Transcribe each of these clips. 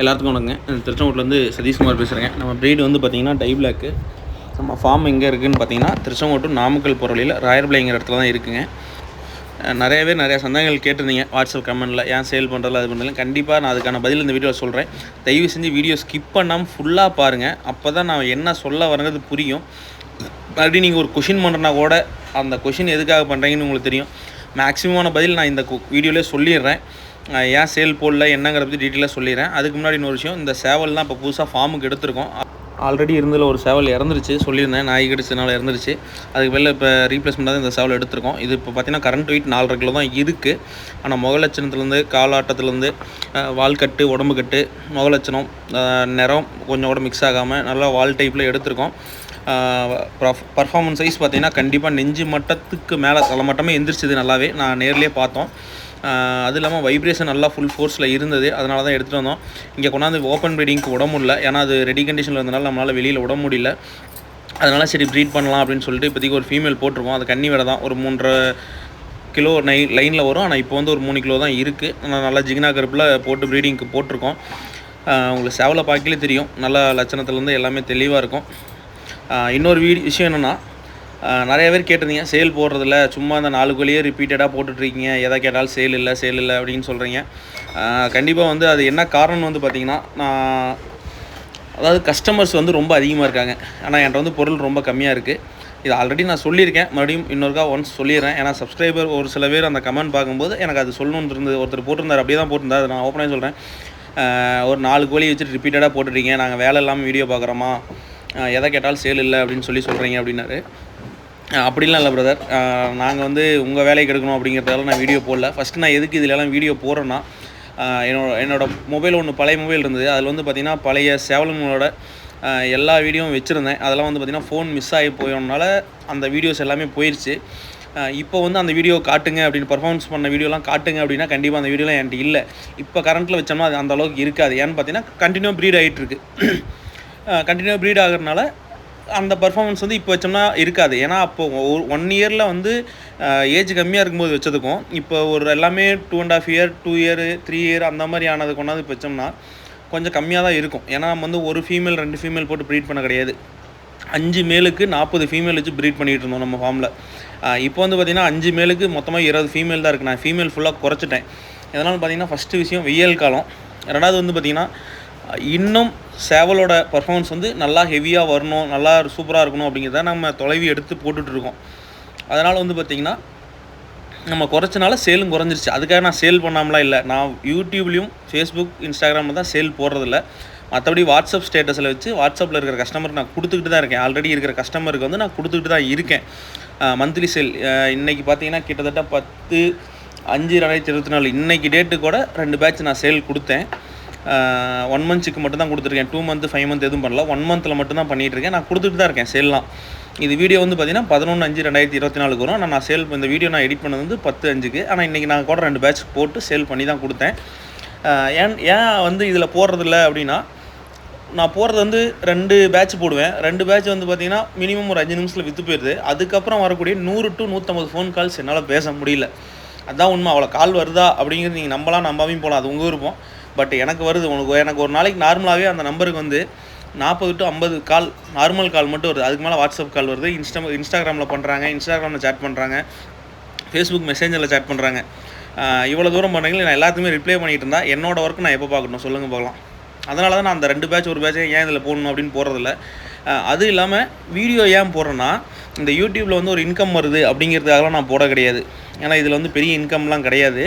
எல்லாத்துக்கும் வணக்கங்க. திருச்செங்கோட்டிலேருந்து சதீஷ்குமார் பேசுகிறேங்க நம்ம ப்ரீடு வந்து பார்த்திங்கன்னா டை பிளாக்கு நம்ம ஃபார்ம் எங்கே இருக்குதுன்னு பார்த்தீங்கன்னா திருச்செங்கோட்டு நாமக்கல் போகிற வழியில் ராயர்பிளைங்கிற இடத்துல தான் இருக்குங்க. நிறையவே நிறைய பேர் நிறைய சந்தேகங்கள் கேட்டிருந்தீங்க. வாட்ஸ்அப் கமெண்ட்டில் ஏன் சேல் பண்ணுறதில்ல அது பண்ணுறதுல கண்டிப்பாக நான் அதுக்கான பதில் இந்த வீடியோவில் சொல்கிறேன் தயவு செஞ்சு வீடியோ ஸ்கிப் பண்ணாமல் ஃபுல்லாக பாருங்கள் அப்போ தான் நான் என்ன சொல்ல வரங்கிறது புரியும். மறுபடியும் நீங்கள் ஒரு கொஷின் பண்ணுறனா கூட அந்த கொஷின் எதுக்காக பண்ணுறீங்கன்னு உங்களுக்கு தெரியும். மேக்ஸிமமான பதில் நான் இந்த வீடியோலேயே சொல்லிடுறேன். ஏன் சேல் போடல என்னங்கிற பற்றி டீட்டெயிலாக சொல்லிடுறேன். அதுக்கு முன்னாடி இன்னொரு விஷயம் இந்த சேவல்லாம் இப்போ புதுசாக ஃபார்முக்கு எடுத்திருக்கோம். ஆல்ரெடி இருந்ததில் ஒரு சேவல் இறந்துருச்சு சொல்லியிருந்தேன். நாய் கடிச்சதுனால இறந்துருச்சு. அதுக்கு வெளில இப்போ ரீப்ளேஸ்மெண்ட்டாக இந்த சேவல் எடுத்திருக்கோம். இது இப்போ பார்த்தீங்கன்னா கரண்ட் வெயிட் நாலரை கிலோ தான் இருக்குது ஆனால் முகலட்சணத்துலேருந்து காலாட்டத்துலேருந்து வால்கட்டு உடம்பு கட்டு முகலட்சணம் நிறம் கொஞ்சம் கூட மிக்ஸ் ஆகாமல் நல்லா வால் டைப்பில் எடுத்திருக்கோம். பர்ஃபார்மன்ஸ் சைஸ் பார்த்திங்கன்னா கண்டிப்பாக நெஞ்சு மட்டத்துக்கு மேலே தலை மட்டமே எந்திரிச்சது நல்லாவே நான் நேர்லேயே பார்த்தோம். அது இல்லாமல் வைப்ரேஷன் நல்லா ஃபுல் ஃபோர்ஸில் இருந்தது. அதனால தான் எடுத்துகிட்டு வந்தோம். இங்கே கொண்டாந்து ஓப்பன் ப்ரீடிங்க்கு விட முடியல ஏன்னா அது ரெடி கண்டிஷனில் இருந்தனால நம்மளால் வெளியில் விட முடியல. அதனால் சரி ப்ரீட் பண்ணலாம் அப்படின்னு சொல்லிட்டு இப்போதைக்கு ஒரு ஃபீமேல் போட்டிருக்கோம். அது கன்னி வேலை தான் ஒரு மூன்றரை கிலோ நை லைனில் வரும். ஆனால் இப்போ வந்து ஒரு மூணு கிலோ தான் இருக்குது ஆனால் நல்லா ஜிகினா கருப்பில் போட்டு ப்ரீடிங்க்கு போட்டிருக்கோம். உங்களுக்கு சேவலை பார்க்கலே தெரியும். நல்ல லட்சணத்துலேருந்து எல்லாமே தெளிவாக இருக்கும். இன்னொரு வீ விஷயம் என்னென்னா நிறைய பேர் கேட்டிருந்தீங்க. சேல் போடுறதில்ல. சும்மா அந்த நாலு கோழியே ரிப்பீட்டடாக போட்டுட்ருக்கீங்க. எதை கேட்டாலும் சேல் இல்லை சேல் இல்லை அப்படின்னு சொல்கிறீங்க கண்டிப்பாக வந்து அது என்ன காரணம்னு வந்து பார்த்திங்கன்னா நான் அதாவது கஸ்டமர்ஸ் வந்து ரொம்ப அதிகமாக இருக்காங்க. ஆனால் என்கிட்ட வந்து பொருள் ரொம்ப கம்மியாக இருக்குது இது ஆல்ரெடி நான் சொல்லியிருக்கேன். மறுபடியும் இன்னொருக்கா ஒன்ஸ் சொல்லிடுறேன். ஏன்னா சப்ஸ்கிரைபர் ஒரு சில பேர் அந்த கமெண்ட் பார்க்கும்போது எனக்கு அது சொல்லணும்னு இருந்தது. ஒருத்தர் போட்டிருந்தார் அப்படியே தான் போட்டிருந்தார். அதை நான் ஓப்பனாக சொல்கிறேன் ஒரு நாலு கோழி வச்சுட்டு ரிப்பீட்டடாக போட்டுட்டீங்க. நாங்கள் வேலை இல்லாமல் வீடியோ பார்க்குறோமா? எதை கேட்டாலும் சேல் இல்லை அப்படின்னு சொல்லி சொல்கிறீங்க அப்படின்னாரு. அப்படிலாம் இல்லை பிரதர் நாங்கள் வந்து உங்கள் வேலைக்கு எடுக்கணும் அப்படிங்கிறதால நான் வீடியோ போடல. ஃபஸ்ட்டு நான் எதுக்கு இதிலலாம் வீடியோ போடுறேன்னா என்னோட என்னோடய மொபைல் ஒன்று பழைய மொபைல் இருந்தது. அதில் வந்து பார்த்திங்கன்னா பழைய சேவலங்களோட எல்லா வீடியோவும் வச்சுருந்தேன். அதெல்லாம் வந்து பார்த்திங்கன்னா ஃபோன் மிஸ் ஆகி போயதுனால அந்த வீடியோஸ் எல்லாமே போயிடுச்சு இப்போ வந்து அந்த வீடியோ காட்டுங்க அப்படின்னு பர்ஃபார்மன்ஸ் பண்ண வீடியோலாம் காட்டுங்க அப்படின்னா கண்டிப்பாக அந்த வீடியோலாம் என்கிட்ட இல்லை. இப்போ கரண்ட்டில் வச்சோம்னா அது அந்த அளவுக்கு இருக்காது. ஏன்னு பார்த்தீங்கன்னா கண்டினியூ ப்ரீட் ஆகிட்டு இருக்கு. கண்டினியூ ப்ரீட் ஆகிறதுனால அந்த பர்ஃபார்மன்ஸ் வந்து இப்போ வச்சோம்னா இருக்காது. ஏன்னா அப்போ ஒன் இயரில் வந்து ஏஜ் கம்மியாக இருக்கும்போது வச்சதுக்கும் இப்போ ஒரு எல்லாமே two and half year two year three year அந்த மாதிரி ஆனது கொண்டாந்து இப்போ வச்சோம்னா கொஞ்சம் கம்மியாக தான் இருக்கும். ஏன்னா நம்ம வந்து ஒரு ஃபீமேல் ரெண்டு ஃபீமேல் போட்டு ப்ரீட் பண்ண கிடையாது. அஞ்சு மேலுக்கு நாற்பது ஃபீமேல் வச்சு ப்ரீட் பண்ணிகிட்டு இருந்தோம் நம்ம ஃபார்மில் இப்போ வந்து பார்த்திங்கன்னா அஞ்சு மேலுக்கு மொத்தமாக இருபது ஃபீமேல் தான் இருக்குது நான் ஃபீமேல் ஃபுல்லாக குறைச்சிட்டேன். எதனால் பார்த்தீங்கன்னா ஃபஸ்ட்டு விஷயம் வெயில் காலம். ரெண்டாவது வந்து பார்த்திங்கன்னா இன்னும் சேவலோட பர்ஃபார்மன்ஸ் வந்து நல்லா ஹெவியாக வரணும் நல்லா சூப்பராக இருக்கணும் அப்படிங்கிறத நம்ம தொலைவி எடுத்து போட்டுட்ருக்கோம். அதனால் வந்து பார்த்திங்கன்னா நம்ம குறைச்சனால சேலும் குறைஞ்சிருச்சு. அதுக்காக நான் சேல் பண்ணாமலாம் இல்லை. நான் யூடியூப்லேயும் ஃபேஸ்புக் இன்ஸ்டாகிராமில் தான் சேல் போடுறதில்ல. மற்றபடி வாட்ஸ்அப் ஸ்டேட்டஸில் வச்சு வாட்ஸ்அப்பில் இருக்கிற கஸ்டமருக்கு நான் கொடுத்துக்கிட்டு தான் இருக்கேன். ஆல்ரெடி இருக்கிற கஸ்டமருக்கு வந்து நான் கொடுத்துக்கிட்டு தான் இருக்கேன். மந்த்லி சேல் இன்றைக்கி பார்த்தீங்கன்னா கிட்டத்தட்ட பத்து அஞ்சு ரெண்டாயிரத்தி இருபத்தி நாலு இன்றைக்கி டேட்டு கூட ரெண்டு பேட்ச் நான் சேல் கொடுத்தேன். ஒன் மந்த்ஸுக்கு மட்டும் தான் கொடுத்துருக்கேன். டூ மந்த் ஃபைவ் மந்த் எதுவும் பண்ணல. ஒன் மந்தில் மட்டும் தான் பண்ணிகிட்டு இருக்கேன் நான் கொடுத்துட்டு தான் இருக்கேன் சேல்லாம் இது வீடியோ வந்து பார்த்தீங்கன்னா பதினொன்று அஞ்சு ரெண்டாயிரத்தி இருபத்தி நாலுக்கு வரும். ஆனால் நான் சேல் இந்த வீடியோ நான் எடிட் பண்ணது வந்து பத்து அஞ்சுக்கு. ஆனால் இன்றைக்கி நான் கூட ரெண்டு பேட்ச் போட்டு சேல் பண்ணி தான் கொடுத்தேன். ஏன் ஏன் வந்து இதில் போடுறதில்ல அப்படின்னா நான் போகிறது வந்து ரெண்டு பேட்ச் போடுவேன். ரெண்டு பேட்ச் வந்து பார்த்திங்கன்னா மினிமம் ஒரு அஞ்சு நிமிஷத்தில் விற்று போயிடுது அதுக்கப்புறம் வரக்கூடிய நூறு டு நூற்றம்பது ஃபோன் கால்ஸ் என்னால் பேச முடியல. அதுதான் உண்மை. அவ்வளோ கால் வருதா அப்படிங்கிறது நீங்கள் நம்பலாம் நம்பாமையும் போகலாம் அது உங்கள் விருப்பம். பட் எனக்கு வருது உனக்கு எனக்கு ஒரு நாளைக்கு நார்மலாகவே அந்த நம்பருக்கு வந்து நாற்பது டு ஐம்பது கால் நார்மல் கால் மட்டும் வருது. அதுக்கு மேலே வாட்ஸ்அப் கால் வருது இன்ஸ்டா இன்ஸ்டாகிராமில் பண்ணுறாங்க இன்ஸ்டாகிராமில் சேட் பண்ணுறாங்க ஃபேஸ்புக் மெசேஞ்சரில் சேட் பண்ணுறாங்க இவ்வளோ தூரம் பண்ணுறீங்களா நான் எல்லாத்துக்குமே ரிப்ளை பண்ணிகிட்டு இருந்தா என்னோட ஒர்க் நான் எப்போ பார்க்கணும்? சொல்லுங்கள் பார்க்கலாம். அதனால தான் நான் அந்த ரெண்டு பேட்ச் ஒரு பேட்சை ஏன் இதில் போடணும் அப்படின்னு போடுறதில்ல அது இல்லாமல் வீடியோ ஏன் போடுறேன்னா இந்த யூடியூப்பில் வந்து ஒரு இன்கம் வருது அப்படிங்கிறதுக்காகலாம் நான் போட கிடையாது. ஏன்னா இதில் வந்து பெரிய இன்கம்லாம் கிடையாது.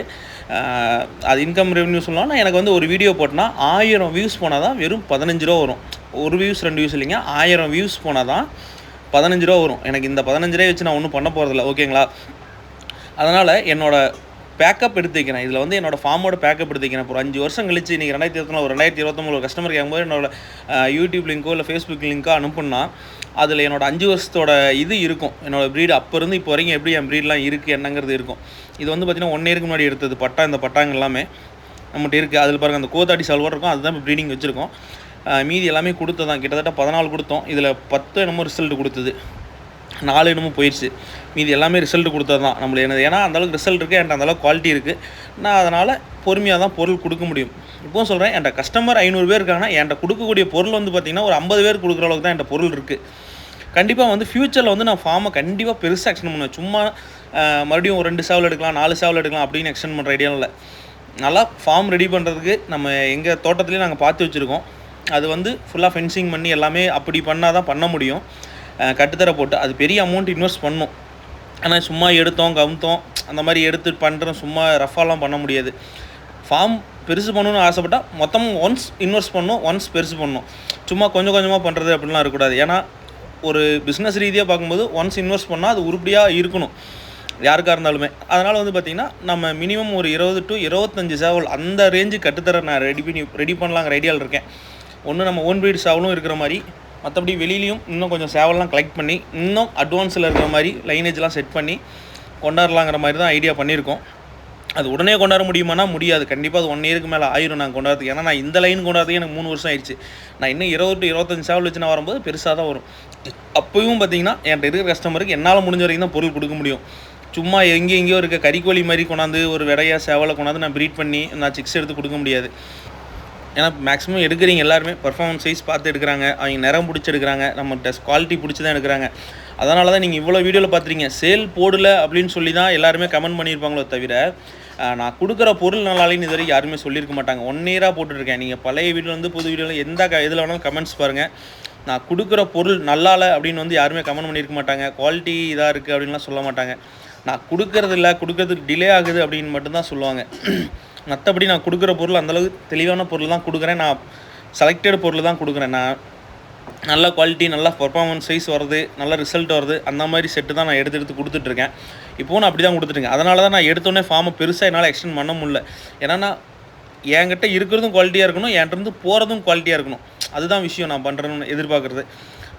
அது இன்கம் ரெவன்யூ சொல்லலாம்னா எனக்கு வந்து ஒரு வீடியோ போட்டேன்னா ஆயிரம் வியூஸ் போனால் தான் வெறும் பதினஞ்சு ரூபா வரும். ஒரு வியூஸ் ரெண்டு வியூஸ் இல்லைங்க ஆயிரம் வியூஸ் போனால் தான் பதினஞ்சு ரூபா வரும். எனக்கு இந்த பதினஞ்சு ரூபாய் வச்சு நான் ஒன்றும் பண்ண போகிறதில்ல ஓகேங்களா அதனால் என்னோடய பேக்கப் எடுத்து வைக்கிறேன் இதில் வந்து என்னோட ஃபார்மோட பேக்கப் எடுத்து வைக்கிறேன் ஒரு அஞ்சு வருஷம் கழிச்சு நீங்கள் ரெண்டாயிரத்தி இருபத்தி ஒரு ரெண்டாயிரத்தி இருபத்தொம்பது கஸ்டமர் கேட்கும்போது என்னோட யூடியூப் லிங்கோ இல்லை ஃபேஸ்புக் லிங்கோ அனுப்புனா அதில் என்னோட அஞ்சு வருஷத்தோட இது இருக்கும். என்னோட ப்ரீடு அப்போ இருந்து இப்போ வரைக்கும் எப்படி என் ப்ரீட்லாம் இருக்குது என்னங்கிறது இருக்கும். இது வந்து பார்த்திங்கன்னா ஒன் இயருக்கு முன்னாடி எடுத்தது. பட்டா இந்த பட்டாங்க எல்லாமே நம்மகிட்ட இருக்குது அதில் பாருங்கள் அந்த கோத்தாடி சல்வார் இருக்கும். அதுதான் ப்ரீடிங் வச்சுருக்கோம். மீதி எல்லாமே கொடுத்ததான் கிட்டத்தட்ட பதினாலு கொடுத்தோம். இதில் பத்து என்னமோ ரிசல்ட் கொடுத்தது. நாலு என்னமோ போயிடுச்சு மீதி எல்லாமே ரிசல்ட் கொடுத்தது தான் நம்மளுக்கு என்னது. ஏன்னா அந்தளவுக்கு ரிசல்ட் இருக்குது என்கிட்ட அந்தளவுக்கு குவாலிட்டி இருக்குது நான் அதனால் பொறுமையாக தான் பொருள் கொடுக்க முடியும். இப்போவும் சொல்கிறேன் என்கிட்ட கஸ்டமர் ஐநூறு பேர் இருக்காங்கன்னா என்கிட்ட கொடுக்கக்கூடிய பொருள் வந்து பார்த்திங்கன்னா ஒரு ஐம்பது பேர் கொடுக்குற அளவுக்கு தான் என்கிட்ட பொருள் இருக்குது கண்டிப்பாக வந்து ஃப்யூச்சரில் வந்து நான் ஃபார்மை கண்டிப்பாக பெருசாக எக்ஸ்டெண்ட் பண்ணுவேன். சும்மா மறுபடியும் ஒரு ரெண்டு சேவல் எடுக்கலாம் நாலு சேவல் எடுக்கலாம் அப்படின்னு எக்ஸ்டெண்ட் பண்ணுற ஐடியா இல்லை. நல்லா ஃபார்ம் ரெடி பண்ணுறதுக்கு நம்ம எங்கள் தோட்டத்துலேயே நாங்கள் பார்த்து வச்சுருக்கோம். அது வந்து ஃபுல்லாக ஃபென்சிங் பண்ணி எல்லாமே அப்படி பண்ணால் தான் பண்ண முடியும். கட்டுத்தர போட்டு அது பெரிய அமௌண்ட் இன்வெஸ்ட் பண்ணும். ஆனால் சும்மா எடுத்தோம் கவுத்தோம் அந்த மாதிரி எடுத்து பண்ணுறோம் சும்மா ரஃபாலாம் பண்ண முடியாது. ஃபார்ம் பெருசு பண்ணணும்னு ஆசைப்பட்டால் மொத்தம் ஒன்ஸ் இன்வெஸ்ட் பண்ணணும் ஒன்ஸ் பெருசு பண்ணணும் சும்மா கொஞ்சம் கொஞ்சமாக பண்ணுறது அப்படிலாம் இருக்கக்கூடாது. ஏன்னா ஒரு பிஸ்னஸ் ரீதியாக பார்க்கும்போது ஒன்ஸ் இன்வெஸ்ட் பண்ணால் அது உருப்படியாக இருக்கணும். யாருக்காக இருந்தாலுமே. அதனால் வந்து பார்த்திங்கன்னா நம்ம மினிமம் ஒரு இருபது டு இருபத்தஞ்சு சேவல் அந்த ரேஞ்சு கட்டுத்தர நான் ரெடி பண்ணி ரெடி பண்ணலாங்கிற ஐடியாவில் இருக்கேன். ஒன்று நம்ம ஓன் breed சேவலும் இருக்கிற மாதிரி மற்றபடி வெளியிலையும் இன்னும் கொஞ்சம் சேவல்லாம் கலெக்ட் பண்ணி இன்னும் அட்வான்ஸில் இருக்கிற மாதிரி லைனேஜ்லாம் செட் பண்ணி கொண்டாடலாங்கிற மாதிரி தான் ஐடியா பண்ணியிருக்கோம். அது உடனே கொண்டாட முடியுமானா முடியாது. கண்டிப்பாக அது ஒன் இயருக்கு மேலே ஆயிரும் நான் கொண்டாடுறதுக்கு. ஏன்னா நான் இந்த லைன் கொண்டாடுறதுக்கு எனக்கு மூணு வருஷம் ஆயிடுச்சு. நான் இன்னும் இருபது டு இருபத்தஞ்சு சேவல் வச்சு நான் வரும்போது பெருசாக தான் வரும். அப்போயும் பார்த்தீங்கன்னா என்கிட்ட இருக்கிற கஸ்டமருக்கு என்னால் முடிஞ்ச வரைக்கும் தான் பொருள் கொடுக்க முடியும். சும்மா எங்கே எங்கேயோ இருக்க கறிக்கோழி மாதிரி கொண்டாந்து ஒரு விடையா சேவலை கொண்டாந்து நான் ப்ரீட் பண்ணி நான் சிக்ஸ் எடுத்து கொடுக்க முடியாது. ஏன்னா மேக்ஸிமம் எடுக்கிறீங்க எல்லாருமே. பர்ஃபார்மன்ஸ் சைஸ் பார்த்து எடுக்கிறாங்க. அவங்க நிறம் பிடிச்சி எடுக்கிறாங்க நம்ம டெஸ்ட் குவாலிட்டி பிடிச்சி தான் எடுக்கிறாங்க. அதனால தான் நீங்கள் இவ்வளோ வீடியோவில் பார்த்துறீங்க சேல் போடல அப்படின்னு சொல்லி தான் எல்லாருமே கமெண்ட் பண்ணியிருப்பாங்களோ தவிர நான் கொடுக்குற பொருள் நல்லாலேன்னு இது வரைக்கும் யாருமே சொல்லியிருக்க மாட்டாங்க. ஒன் இயராக போட்டுருக்கேன். நீங்கள் பழைய வீடியோ வந்து புது வீடியோவில் எந்த க இதில் வேணாலும் கமெண்ட்ஸ் பாருங்கள் நான் கொடுக்குற பொருள் நல்லால அப்படின்னு வந்து யாருமே கமெண்ட் பண்ணியிருக்க மாட்டாங்க. குவாலிட்டி இதாக இருக்குது அப்படின்லாம் சொல்ல மாட்டாங்க. நான் கொடுக்கறது இல்லை கொடுக்கறதுக்கு டிலே ஆகுது அப்படின்னு மட்டும்தான் சொல்லுவாங்க. மற்றபடி நான் கொடுக்குற பொருள் அந்தளவுக்கு தெளிவான பொருள் தான் கொடுக்குறேன். நான் செலக்டட் பொருள் தான் கொடுக்குறேன். நான் நல்ல குவாலிட்டி நல்லா பர்ஃபார்மன்ஸ் சைஸ் வருது நல்ல ரிசல்ட் வருது அந்த மாதிரி செட்டு தான் நான் எடுத்து எடுத்து கொடுத்துட்ருக்கேன். இப்போவும் நான் அப்படி தான் கொடுத்துருக்கேன் அதனால தான் நான் எடுத்தோடனே ஃபார்மை பெருசாக என்னால் எக்ஸ்டெண்ட் பண்ண முடியல. ஏன்னா நான் என்கிட்ட இருக்கிறதும் குவாலிட்டியாக இருக்கணும் என்கிட்ட இருந்து போகிறதும் குவாலிட்டியாக இருக்கணும். அதுதான் விஷயம் நான் பண்ணுறேன்னு எதிர்பார்க்குறது.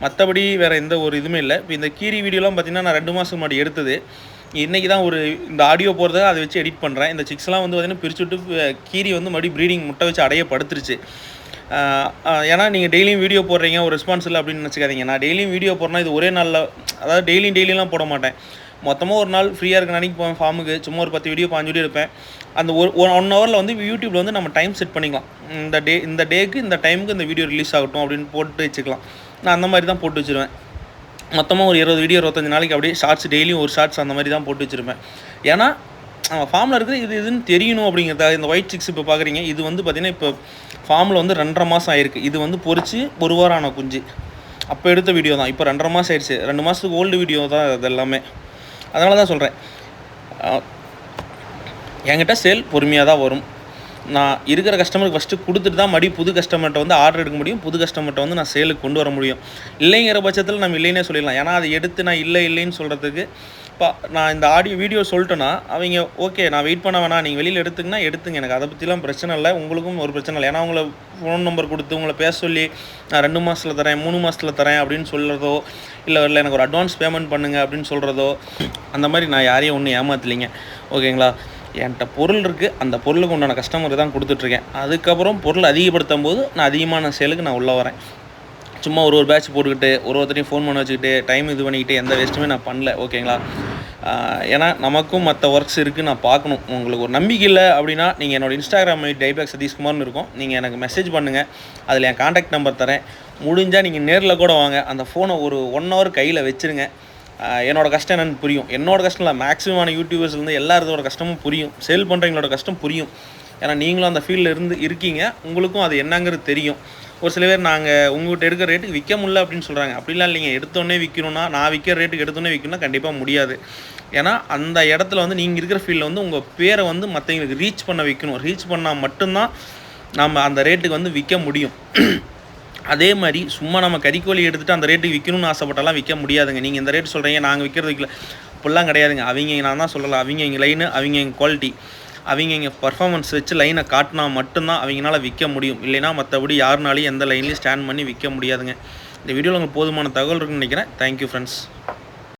மற்றபடி வேறு எந்த ஒரு இதுவுமே இல்லை. இப்போ இந்த கீரி வீடியோலாம் பார்த்திங்கன்னா நான் ரெண்டு மாதம் முன்னாடி எடுத்தது. இன்றைக்கி தான் ஒரு இந்த ஆடியோ போகிறத அதை வச்சு எடிட் பண்ணுறேன் இந்த சிக்ஸ்லாம் வந்து பார்த்திங்கன்னா பிரிச்சு விட்டு கீரி வந்து மறுபடியும் ப்ரீடிங் முட்டை வச்சு அடைய படுத்துருச்சு ஏன்னா நீங்கள் டெய்லியும் வீடியோ போடுறீங்க ஒரு ரெஸ்பான்ஸ் இல்லை அப்படின்னு நினச்சிக்காதீங்க. நான் டெய்லியும் வீடியோ போடுறேன்னா இது ஒரே நாளில் அதாவது டெய்லியும் டெய்லியெலாம் போட மாட்டேன். மொத்தமாக ஒரு நாள் ஃப்ரீயாக இருக்க அன்றைக்கி போவேன் ஃபார்முக்கு சும்மா ஒரு பத்து வீடியோ பாஞ்சு வீடியோ எடுப்பேன் அந்த ஒரு ஒன் ஹவரில் வந்து யூடியூப்பில் வந்து நம்ம டைம் செட் பண்ணிக்கலாம். இந்த டே இந்த டேக்கு இந்த டைமுக்கு இந்த வீடியோ ரிலீஸ் ஆகட்டும் அப்படின்னு போட்டு வச்சுக்கலாம். நான் அந்த மாதிரி தான் போட்டு வச்சுருவேன். மொத்தமாக ஒரு இருபது வீடியோ இருபத்தஞ்சு நாளைக்கு அப்படியே ஷார்ட்ஸ் டெய்லியும் ஒரு ஷார்ட்ஸ் அந்த மாதிரி தான் போட்டு வச்சுருப்பேன். ஏன்னா ஃபார்மில் இருக்குது இது இதுன்னு தெரியணும் அப்படிங்கிறத இந்த ஒயிட் சிக்ஸ் இப்போ பார்க்குறீங்க இது வந்து பார்த்திங்கன்னா இப்போ ஃபார்மில் வந்து ரெண்டரை மாதம் ஆயிருக்கு. இது வந்து பொறிச்சு ஒரு வாரம் ஆன குஞ்சு. அப்போ எடுத்த வீடியோ தான். இப்போ ரெண்டரை மாதம் ஆயிடுச்சு. ரெண்டு மாதத்துக்கு ஓல்டு வீடியோ தான் இது எல்லாமே. அதனால தான் சொல்கிறேன் என்கிட்ட சேல் பொறுமையாக தான் வரும். நான் இருக்கிற கஸ்டமருக்கு ஃபஸ்ட்டு கொடுத்துட்டு தான் மறுபடியும் புது கஸ்டமர்கிட்ட வந்து ஆர்டர் எடுக்க முடியும். புது கஸ்டமர்கிட்ட வந்து நான் சேலுக்கு கொண்டு வர முடியும். இல்லைங்கிற பட்சத்தில் நம்ம இல்லைன்னே சொல்லிடலாம். ஏன்னா அதை எடுத்து நான் இல்லை இல்லைன்னு சொல்கிறதுக்கு இப்போ நான் இந்த ஆடியோ வீடியோ சொல்லிட்டேன்னா அவங்க ஓகே நான் வெயிட் பண்ண வேணாம். நீங்கள் வெளியில் எடுத்துங்கன்னா எடுத்துங்க. எனக்கு அதை பற்றிலாம் பிரச்சனை இல்லை. உங்களுக்கும் ஒரு பிரச்சனை இல்லை. ஏன்னா உங்களை ஃபோன் நம்பர் கொடுத்து உங்களை பேச சொல்லி நான் ரெண்டு மாதத்தில் தரேன் மூணு மாதத்தில் தரேன் அப்படின்னு சொல்கிறதோ இல்லை இல்லை எனக்கு ஒரு அட்வான்ஸ் பேமெண்ட் பண்ணுங்க அப்படின்னு சொல்கிறதோ அந்த மாதிரி நான் யாரையும் ஒன்றும் ஏமாத்தலைங்க. ஓகேங்களா என்கிட்ட பொருள் இருக்குது அந்த பொருளுக்கு உண்டான கஸ்டமர் தான் கொடுத்துட்ருக்கேன். அதுக்கப்புறம் பொருள் அதிகப்படுத்தும் போது நான் அதிகமான சேலுக்கு நான் உள்ளே வரேன். சும்மா ஒரு ஒரு பேட்ச் போட்டுக்கிட்டு ஒரு ஒருத்தரையும் ஃபோன் பண்ண வச்சுக்கிட்டு டைம் இது பண்ணிக்கிட்டு எந்த வேஸ்ட்டுமே நான் பண்ணல ஓகேங்களா ஏன்னா நமக்கும் மற்ற ஒர்க்ஸ் இருக்குது நான் பார்க்கணும். உங்களுக்கு ஒரு நம்பிக்கை இல்லை அப்படின்னா நீங்கள் என்னோட இன்ஸ்டாகிராம் ஐடி டைபேக் சதீஷ்குமார்னு இருக்கும். நீங்கள் எனக்கு மெசேஜ் பண்ணுங்கள் அதில் என் காண்டாக்ட் நம்பர் தரேன். முடிஞ்சால் நீங்கள் நேரில் கூட வாங்க. அந்த ஃபோனை ஒரு ஒன் ஹவர் கையில் வச்சுருங்க. என்னோடய என்னோட கஷ்டம் என்னன்னு புரியும். என்னோட கஷ்டம் இல்லை மேக்ஸிமமான யூடியூபர்ஸ் இருந்து எல்லாரோட கஷ்டமும் புரியும். சேல் பண்ணுறவங்களோட கஷ்டம் புரியும். ஏன்னா நீங்களும் அந்த ஃபீல்டில் இருந்து இருக்கீங்க. உங்களுக்கும் அது என்னங்கிறது தெரியும். ஒரு சில பேர் நாங்கள் உங்கள்கிட்ட எடுக்கிற ரேட்டுக்கு விற்க முடியல அப்படின்னு சொல்கிறாங்க அப்படிலாம் இல்லைங்க. எடுத்தோடனே விற்கணும்னா நான் விற்கிற ரேட்டுக்கு எடுத்தோடனே விற்கணும்னா கண்டிப்பாக முடியாது. ஏன்னா அந்த இடத்துல வந்து நீங்கள் இருக்கிற ஃபீல்டில் வந்து உங்கள் பேரை வந்து மற்றவங்களுக்கு ரீச் பண்ண வைக்கணும். ரீச் பண்ணால் மட்டும்தான் நம்ம அந்த ரேட்டுக்கு வந்து விற்க முடியும். அதே மாதிரி சும்மா நம்ம கறிக்கோழி எடுத்துகிட்டு அந்த ரேட்டுக்கு விற்கணும்னு ஆசைப்பட்டாலாம் விற்க முடியாதுங்க. நீங்கள் இந்த ரேட் சொல்கிறீங்க நாங்கள் விற்கிறது விற்கல அப்படிலாம் கிடையாதுங்க. அவங்க நான் தான் சொல்லலை. அவங்க எங்கள் லைனு அவங்க எங்கள் குவாலிட்டி அவங்க இங்கே பர்ஃபாமன்ஸ் வச்சு லைனை காட்டினா மட்டும்தான் அவங்களால விற்க முடியும். இல்லைன்னா மற்றபடி யாருனாலையும் எந்த லைன்லையும் ஸ்டாண்ட் பண்ணி விற்க முடியாதுங்க. இந்த வீடியோவில் உங்களுக்கு போதுமான தகவல் இருக்குன்னு நினைக்கிறேன். Thank you friends